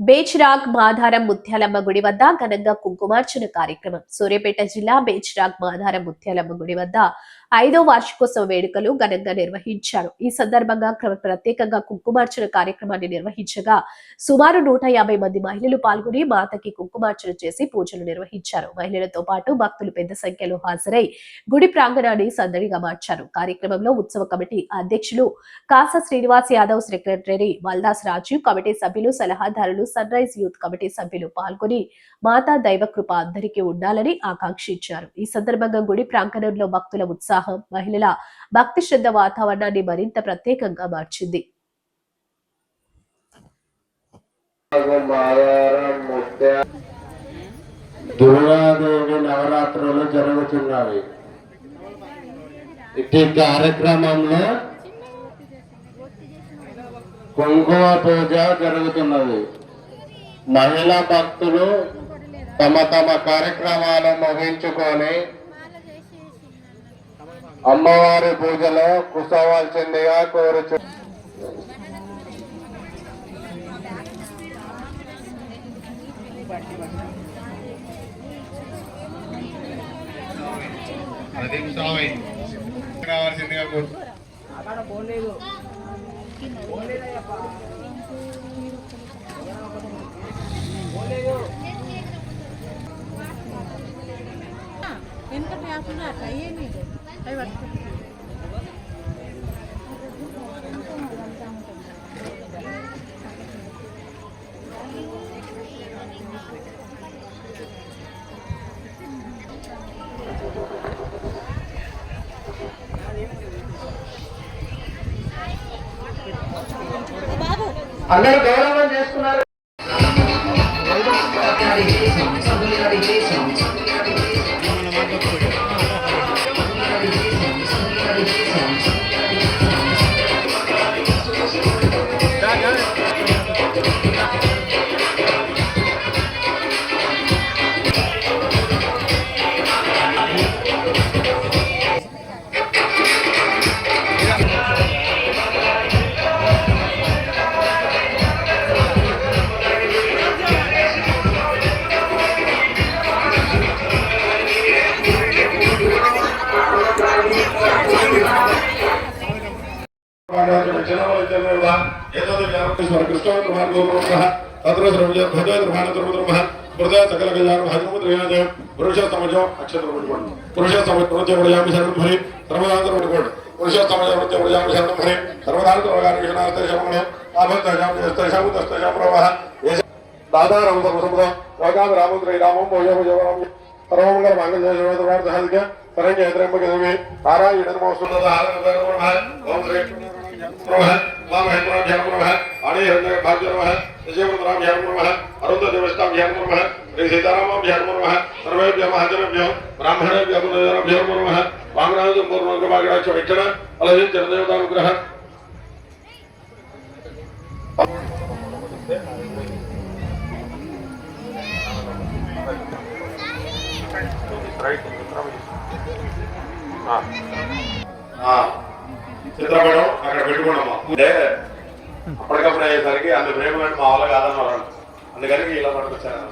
బేచ్రాగ్ మాధారం ముత్యాలమ్మ గుడి వద్ద ఘనంగా కుంకుమార్చన కార్యక్రమం. సూర్యాపేట జిల్లా బేచ్రాగ్ మాధారం ముత్యాలమ్మ గుడి వద్ద ఐదో వార్షికోత్సవ వేడుకలు ఘనంగా నిర్వహించారు. ఈ సందర్భంగా ప్రత్యేకంగా కుంకుమార్చన కార్యక్రమాన్ని నిర్వహించగా సుమారు నూట యాభై మంది మహిళలు పాల్గొని మాతకి కుంకుమార్చన చేసి పూజలు నిర్వహించారు. మహిళలతో పాటు భక్తులు పెద్ద సంఖ్యలో హాజరై గుడి ప్రాంగణాన్ని సందడిగా మార్చారు. కార్యక్రమంలో ఉత్సవ కమిటీ అధ్యక్షులు కాస శ్రీనివాస్ యాదవ్ సెక్రటరీ వల్దాస్ రాజు కమిటీ సభ్యులు సలహాదారులు సన్ రైజ్ యూత్ కమిటీ సభ్యులు పాల్గొని మాతా దైవ కృప అందరికీ ఉండాలని ఆకాంక్షించారు. ఈ సందర్భంగా గుడి ప్రాంగణంలో భక్తుల ఉత్సాహం మహిళల భక్తి శ్రద్ధ వాతావరణాన్ని మరింత ప్రత్యేకంగా మార్చింది. దుర్గాదేవి నవరాత్రులు జరుగుతున్నాయి ఇట్టి కార్యక్రమంలో కుంకుమ పూజ జరుగుతున్నది. మహిళా భక్తులు తమ తమ కార్యక్రమాలు ముగించుకొని అమ్మవారి పూజలో కుసవాల్సిందిగా కోరుచు ప్రదీప్ కోరు ఎంత చేస్తున్నా అట్లా అందరూ గౌరవం చేస్తున్నారు పురుష సమజం అక్షరం పురుష సమృత్యం ప్రజామి సర్వదాంతరం పెట్టుకోండి పురుష సర్వదాంతరం రామం సర్వమంగళ మంగళ నారాయణ నమోస్తున్న ఓం Shri Right, right. Ah. Ah. చిత్రపటం అక్కడ పెట్టుకున్నాము అంటే అప్పటికప్పుడు అయ్యేసరికి అంత ప్రేమ మా వాళ్ళ కాదన్నారు. అందుకని ఇలా పట్టుకొచ్చాను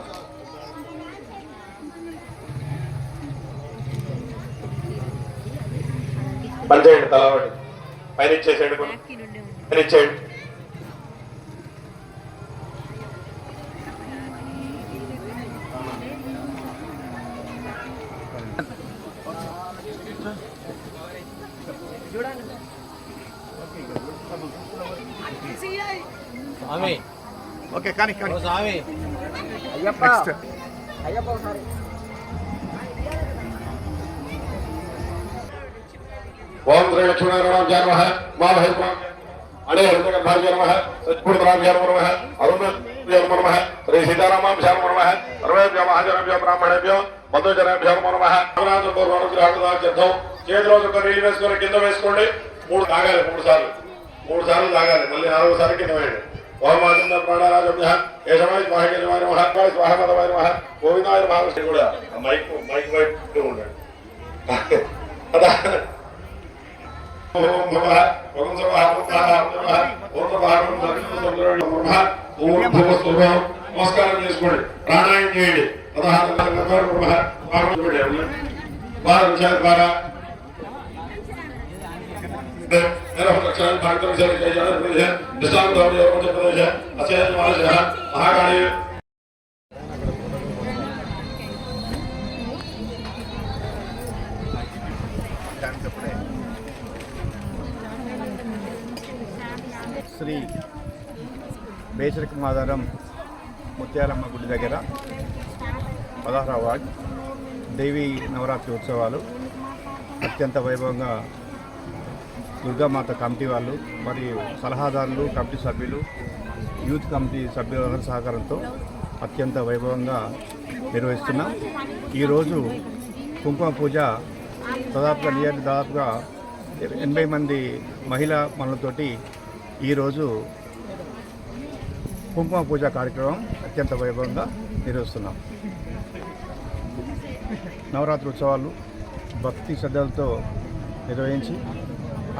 పని చేయండి తల ఒకటి పైన ఇచ్చేసేయండి. పైన ఇచ్చేయండి. స్వామి ఓకే కానీ కానీ ఓ స్వామి నెక్స్ట్ ఓం శ్రీ లక్ష్మీనారాయణ నమ మా భైరవ అనే హృదయగర్భాయ నమ సత్పురుతరాభ్య నమ అరుణభ్య నమ శ్రీ సీతారామాభ్య నమ సర్వేభ్య మహాజనభ్య బ్రాహ్మణేభ్య బంధుజనేభ్య నమ రామనాథం చేతిలో ఒక నీళ్ళు వేసుకొని కింద వేసుకోండి మూడు తాగాలి మూడు సార్లు మూడు సార్లు తాగాలి మళ్ళీ నాలుగు సార్లు కింద వేయండి ఓమాచంద ప్రాణారాజభ్య ఏషమాయ స్వాహజనమాయ నమ స్వాహమదమాయ మహా గోవిందాయ మహావిష్ణు కూడా మైక్ మైక్ వైపు ఉన్నాడు అదా ఓం భవ ఓం సర్వః ఓం సర్వః ఓం సర్వః ఓం సర్వః శ్రీ బేసరిక మాధారం ముత్యాలమ్మ గుడి దగ్గర పదహారవ వార్డ్ దేవి నవరాత్రి ఉత్సవాలు అత్యంత వైభవంగా దుర్గామాత కమిటీ వాళ్ళు మరియు సలహాదారులు కమిటీ సభ్యులు యూత్ కమిటీ సభ్యులందరి సహకారంతో అత్యంత వైభవంగా నిర్వహిస్తున్నాం ఈరోజు కుంకుమ పూజ దాదాపుగా నియర్ దాదాపుగా ఎనభై మంది మహిళా మనలతోటి ఈరోజు కుంకుమ పూజ కార్యక్రమం అత్యంత వైభవంగా నిర్వహిస్తున్నాం. నవరాత్రి ఉత్సవాలు భక్తి శ్రద్ధలతో నిర్వహించి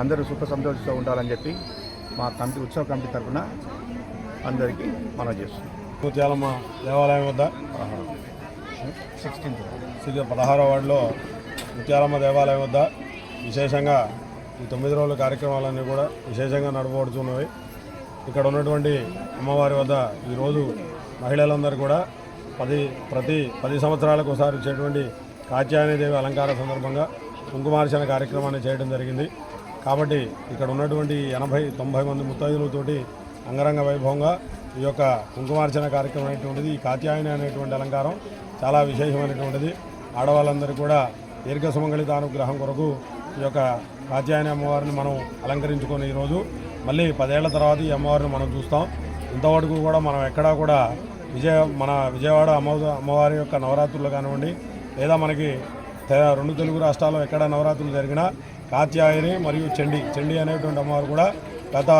అందరూ సుఖ సంతోషంతో ఉండాలని చెప్పి మా కమిటీ ఉత్సవ కమిటీ తరఫున అందరికీ మనం చేస్తున్నాం. ముత్యాలమ్మ దేవాలయం వద్ద సిక్స్టీన్త్ శ్రీ పదహారో వార్డులో ముత్యాలమ్మ దేవాలయం వద్ద విశేషంగా ఈ తొమ్మిది రోజుల కార్యక్రమాలన్నీ కూడా విశేషంగా నడపబడుతున్నవి. ఇక్కడ ఉన్నటువంటి అమ్మవారి వద్ద ఈరోజు మహిళలందరూ కూడా పది ప్రతి పది సంవత్సరాలకు ఒకసారి వచ్చేటువంటి కాత్యాయనదేవి అలంకార సందర్భంగా కుంకుమార్చన కార్యక్రమాన్ని చేయడం జరిగింది. కాబట్టి ఇక్కడ ఉన్నటువంటి ఎనభై తొంభై మంది ముత్తైదులతోటి అంగరంగ వైభవంగా ఈ యొక్క కుంకుమార్చన కార్యక్రమం అనేటువంటిది ఈ కాత్యాయన అనేటువంటి అలంకారం చాలా విశేషమైనటువంటిది. ఆడవాళ్ళందరూ కూడా దీర్ఘ సుమంగళిత అనుగ్రహం కొరకు ఈ యొక్క కాత్యాయన అమ్మవారిని మనం అలంకరించుకొని ఈరోజు మళ్ళీ పదేళ్ళ తర్వాత ఈ అమ్మవారిని మనం చూస్తాం. ఇంతవరకు కూడా మనం ఎక్కడా కూడా విజయ మన విజయవాడ అమ్మ అమ్మవారి యొక్క నవరాత్రులు కానివ్వండి లేదా మనకి తె- రెండు తెలుగు రాష్ట్రాల్లో ఎక్కడ నవరాత్రులు జరిగినా కాత్యాయని మరియు చండి. చండి అనేటువంటి అమ్మవారు కూడా గత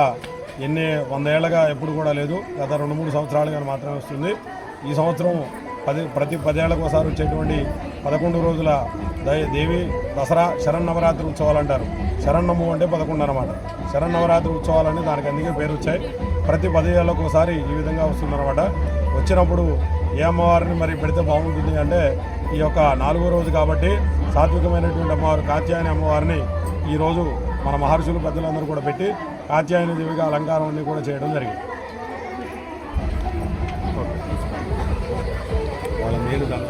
ఎన్ని వంద ఏళ్ళగా ఎప్పుడు కూడా లేదు. గత రెండు మూడు సంవత్సరాలుగా మాత్రమే వస్తుంది. ఈ సంవత్సరం పది ప్రతి పదేళ్ళకు ఒకసారి వచ్చేటువంటి పదకొండు రోజుల దేవి దసరా శరన్నవరాత్రి ఉత్సవాలు అంటారు శరణము అంటే పదకొండు అనమాట శరన్నవరాత్రి ఉత్సవాలని దానికి అందుకే పేరు వచ్చాయి. ప్రతి పదేళ్ళకు ఒకసారి ఈ విధంగా వస్తుందన్నమాట. వచ్చినప్పుడు ఏ అమ్మవారిని మరి పెడితే బాగుంటుంది అంటే ఈ యొక్క నాలుగో రోజు కాబట్టి సాత్వికమైనటువంటి అమ్మవారు కాత్యాయని అమ్మవారిని ఈరోజు మన మహర్షులు పెద్దలందరూ కూడా పెట్టి కాత్యాయన దేవిగా అలంకారం అన్నీ కూడా చేయడం జరిగింది. వాళ్ళ మేలు దాని